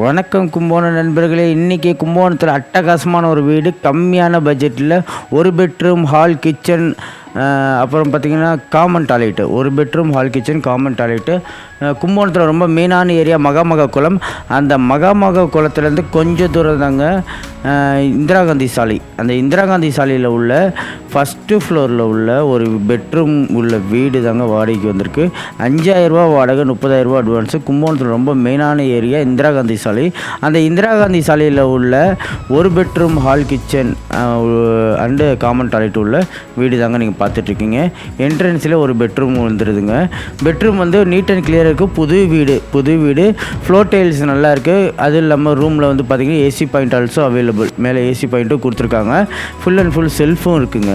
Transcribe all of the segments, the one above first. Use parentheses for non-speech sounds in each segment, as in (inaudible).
வணக்கம் கும்போண நண்பர்களே இன்றைக்கி கும்போணத்தில் அட்டகாசமான ஒரு வீடு கம்மியான பட்ஜெட்டில் ஒரு பெட்ரூம் ஹால் கிச்சன் அப்புறம் பார்த்திங்கன்னா காமன் டாய்லெட்டு ஒரு bedroom hall kitchen common toilet கும்போணத்தில் ரொம்ப மெயினான ஏரியா மகாமக குளம். அந்த மகாமக குளத்துலேருந்து கொஞ்சம் தூரம் தாங்க இந்திரா காந்தி சாலை. அந்த இந்திரா காந்தி சாலையில் உள்ள ஃபஸ்ட்டு ஃப்ளோரில் உள்ள ஒரு பெட்ரூம் உள்ள வீடு தாங்க வாடகைக்கு வந்திருக்கு. அஞ்சாயிரரூபா வாடகை முப்பதாயிரரூபா அட்வான்ஸு கும்பகோணத்தில் ரொம்ப மெயினான ஏரியா இந்திரா காந்தி சாலை. அந்த இந்திரா காந்தி சாலையில் உள்ள ஒரு bedroom hall kitchen and common toilet உள்ள வீடு தாங்க நீங்கள் பார்த்துட்ருக்கீங்க. என்ட்ரன்ஸில் ஒரு பெட்ரூம் வந்துடுதுங்க பெட்ரூம் வந்து நீட் அண்ட் கிளியர் இருக்குது புது வீடு புது வீடு. ஃப்ளோர் டைல்ஸ் நல்லா இருக்குது அது இல்லாமல் ரூமில் வந்து பார்த்திங்கன்னா ஏசி பாயிண்ட் ஆல்சோ அவைலபிள் மேலே ஏசி பாயிண்ட்டும் கொடுத்துருக்காங்க. ஃபுல் அண்ட் ஃபுல் செல்ஃபும் இருக்குங்க.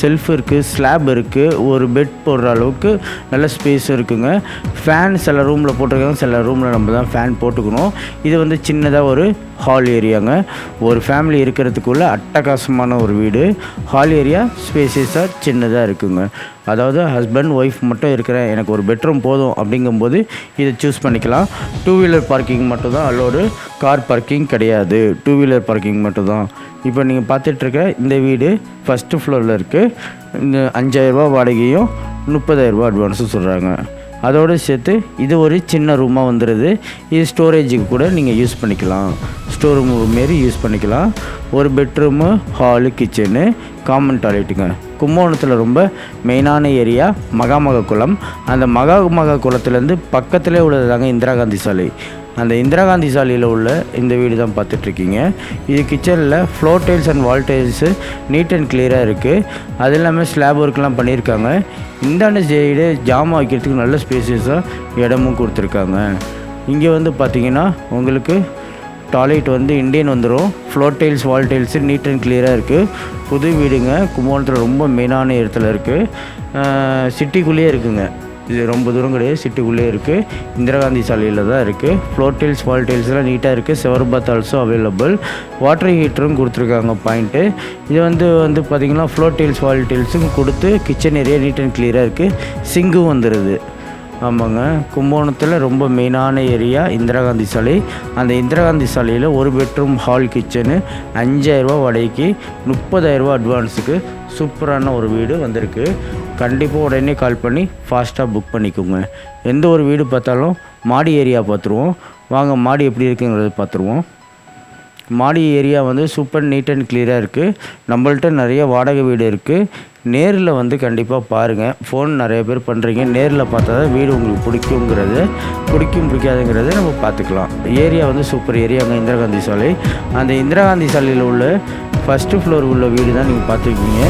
செல்ஃப் இருக்குது ஸ்லாப் இருக்குது ஒரு பெட் போடுற அளவுக்கு நல்ல ஸ்பேஸ் இருக்குங்க. ஃபேன் சில ரூமில் போட்டிருக்காங்க சில ரூமில் நம்ம தான் ஃபேன் போட்டுக்கணும். இது வந்து சின்னதாக ஒரு ஹால் ஏரியாங்க ஒரு ஃபேமிலி இருக்கிறதுக்குள்ள அட்டகாசமான ஒரு வீடு. ஹால் ஏரியா ஸ்பேசஸாக சின்னதாக இருக்குங்க. அதாவது ஹஸ்பண்ட் ஒய்ஃப் மட்டும் இருக்கிறேன் எனக்கு ஒரு பெட்ரூம் போதும் அப்படிங்கும்போது இதை சூஸ் பண்ணிக்கலாம். டூ வீலர் பார்க்கிங் மட்டும் தான் அல்லோடு கார் பார்க்கிங் கிடையாது. டூ வீலர் பார்க்கிங் மட்டும் தான் இப்போ நீங்கள் பார்த்துட்ருக்க இந்த வீடு ஃபஸ்ட்டு ஃப்ளோரில் இருக்குது இந்த அஞ்சாயிரரூபா வாடகையும் முப்பதாயிரரூபா அட்வான்ஸும் சொல்கிறாங்க அதோடு சேர்த்து இது ஒரு சின்ன ரூமாக வந்துடுது இது ஸ்டோரேஜுக்கு கூட நீங்கள் யூஸ் பண்ணிக்கலாம். ஸ்டோர் ரூம் மாரி யூஸ் பண்ணிக்கலாம். ஒரு பெட்ரூமு ஹாலு கிச்சனு காமன் டாய்லெட்டுங்க கும்பகோணத்தில் ரொம்ப மெயினான ஏரியா மகாமக குளம். அந்த மகாமக குளத்துலேருந்து பக்கத்துலேயே உள்ளது தாங்க இந்திரா காந்தி சாலை. அந்த இந்திரா காந்தி சாலையில் உள்ள இந்த வீடு தான் பார்த்துட்ருக்கீங்க. இது கிச்சனில் floor tiles and wall tiles neat and கிளியராக இருக்குது அது இல்லாமல் ஸ்லாப் ஒர்க்லாம் பண்ணியிருக்காங்க இந்தாண்ட சைடு ஜாமான் வைக்கிறதுக்கு நல்ல ஸ்பேசஸாக இடமும் கொடுத்துருக்காங்க. இங்கே வந்து பார்த்தீங்கன்னா உங்களுக்கு டாய்லெட் வந்து இந்தியன் வந்துடும் floor tiles wall tiles neat and கிளியராக இருக்குது புது வீடுங்க. கும்பகோணத்தில் ரொம்ப மெயினான இடத்துல இருக்குது சிட்டிக்குள்ளேயே இருக்குங்க. இது ரொம்ப தூரம் கிடையாது. சிட்டிக்குள்ளேயே இருக்குது இந்திரா காந்தி சாலையில் தான் இருக்குது ஃப்ளோர் டைல்ஸ் வால் டைல்ஸ்லாம் நீட்டாக இருக்குது shower bath also available water ஹீட்டரும் கொடுத்துருக்காங்க பாயிண்ட்டு இது வந்து வந்து பார்த்திங்கன்னா ஃப்ளோர் டைல்ஸ் வால் டைல்ஸும் கொடுத்து கிச்சன் ஏரியா நீட் அண்ட் கிளியராக இருக்குது சிங்கும் வந்துடுது ஆமாங்க. கும்பகோணத்தில் ரொம்ப மெயினான ஏரியா இந்திரா காந்தி சாலை. அந்த இந்திரா காந்தி சாலையில் ஒரு பெட்ரூம் ஹால் கிச்சனு அஞ்சாயிரரூபா வாடகைக்கு முப்பதாயிரரூபா அட்வான்ஸுக்கு சூப்பரான ஒரு வீடு வந்திருக்கு. கண்டிப்பாக உடனே கால் பண்ணி ஃபாஸ்ட்டாக புக் பண்ணிக்கோங்க. எந்த ஒரு வீடு பார்த்தாலும் மாடி ஏரியா பார்த்துருவோம். வாங்க மாடி எப்படி இருக்குங்கிறத பார்த்துருவோம். மாடி ஏரியா வந்து சூப்பர் நீட் அண்ட் கிளியராக இருக்குது நம்மள்ட்ட நிறைய வாடகை வீடு இருக்குது நேரில் வந்து கண்டிப்பாக பாருங்கள் ஃபோன் நிறைய பேர் பண்ணுறீங்க நேரில் பார்த்தா தான் வீடு உங்களுக்கு பிடிக்குங்கிறது பிடிக்கும் பிடிக்காதுங்கிறத நம்ம பார்த்துக்கலாம். ஏரியா வந்து சூப்பர் ஏரியாங்க இந்திரா காந்தி சாலை. அந்த இந்திரா காந்தி சாலையில் உள்ள ஃபஸ்ட்டு ஃப்ளோர் உள்ள வீடு தான் நீங்கள் பார்த்துருக்கீங்க.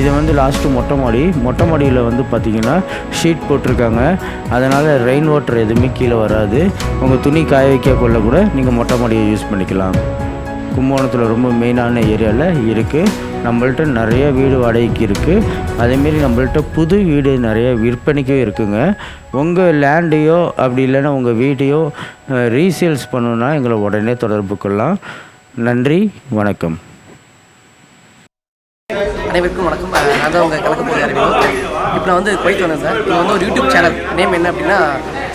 இது வந்து லாஸ்ட்டு மொட்டை மாடி. மொட்டை மாடியில் வந்து பார்த்தீங்கன்னா ஷீட் போட்டிருக்காங்க. அதனால் ரெயின் வாட்டர் எதுவுமே கீழே வராது. உங்கள் துணி காய வைக்க கொள்ள கூட நீங்கள் மொட்டை மாடியை யூஸ் பண்ணிக்கலாம். கும்பகோணத்தில் ரொம்ப மெயினான ஏரியாவில் இருக்குது நம்மள்ட்ட நிறைய வீடு வாடகைக்கு இருக்குது அதேமாரி நம்மள்ட்ட புது வீடு நிறைய விற்பனைக்கும் இருக்குங்க. உங்கள் லேண்டையோ அப்படி இல்லைன்னா உங்கள் வீட்டையோ ரீசேல்ஸ் பண்ணணுன்னா எங்களை உடனே தொடர்பு கொள்ளலாம். நன்றி வணக்கம். அனைவருக்கும் வணக்கம். நான் தான் உங்கள் கலக்க போகிற இப்போ நான் வந்து குவைத் வந்தேன் சார். இது வந்து ஒரு யூடியூப் சேனல். நேம் என்ன அப்படின்னா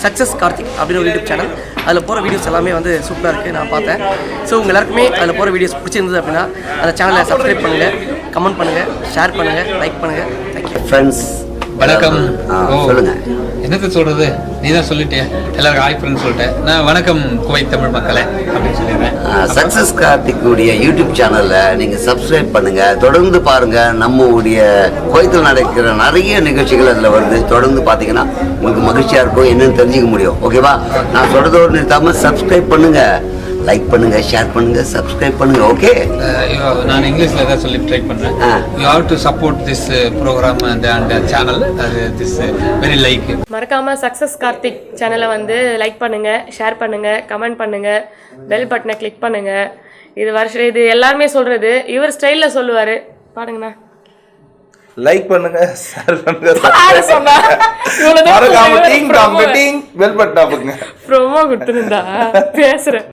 சக்ஸஸ் கார்த்திக் அப்படின்னு ஒரு யூடியூப் சேனல். அதில் போகிற வீடியோஸ் எல்லாமே வந்து சூப்பராக இருக்குது நான் பார்த்தேன். ஸோ உங்கள் எல்லாருக்குமே அதில் போகிற வீடியோஸ் பிடிச்சிருந்தது அப்படின்னா அந்த சேனலை சப்ஸ்கிரைப் பண்ணுங்கள் கமெண்ட் பண்ணுங்கள் ஷேர் பண்ணுங்கள் லைக் பண்ணுங்கள் தேங்க்யூ ஃப்ரெண்ட்ஸ் வணக்கம். ஆ, ஓ, சொல்லுங்க. என்னத்த சொல்றது? நீ தான் சொல்லிட்டிய. எல்லாருக்கும் ஹாய் ஃப்ரெண்ட் சொல்லிட்டேன். நான் வணக்கம் குவைத் தமிழ் மக்களே. அப்படின்னு சக்சஸ் கார்த்திக்குடைய யூடியூப் சேனலை நீங்க சப்ஸ்கிரைப் பண்ணுங்க. தொடர்ந்து பாருங்க. நம்ம உடைய கோயத்தில் நடக்கிற நிறைய நிகழ்ச்சிகள் அதுல வருது. தொடர்ந்து பாத்தீங்கன்னா உங்களுக்கு மகிழ்ச்சியா இருக்கும். என்னன்னு தெரிஞ்சுக்க முடியும். ஓகேவா நான் சொல்றதோடு நிறுத்தாம சப்ஸ்கிரைப் பண்ணுங்க. லைக் பண்ணுங்க ஷேர் பண்ணுங்க சப்ஸ்கிரைப் பண்ணுங்க ஓகே ஐயோ, நான் இங்கிலீஷ்ல தான் சொல்லி ட்ரை பண்றேன். ஆ. You have to support this programme and and channel அது திஸ் வெரி லைக் மறக்காம சக்ஸஸ் கார்த்திக் சேனலை வந்து லைக் பண்ணுங்க ஷேர் பண்ணுங்க கமெண்ட் பண்ணுங்க பெல் பட்டனை கிளிக் பண்ணுங்க. இது வருஷம் இது எல்லாருமே சொல்றது இவர் ஸ்டைல்ல சொல்லுவாரு. பாருங்கண்ணா. லைக் பண்ணுங்க ஷேர் பண்ணுங்க (laughs) மறக்காம. Ding dong ding bell button promo கொடுத்துருந்தா. பேசுறேன்.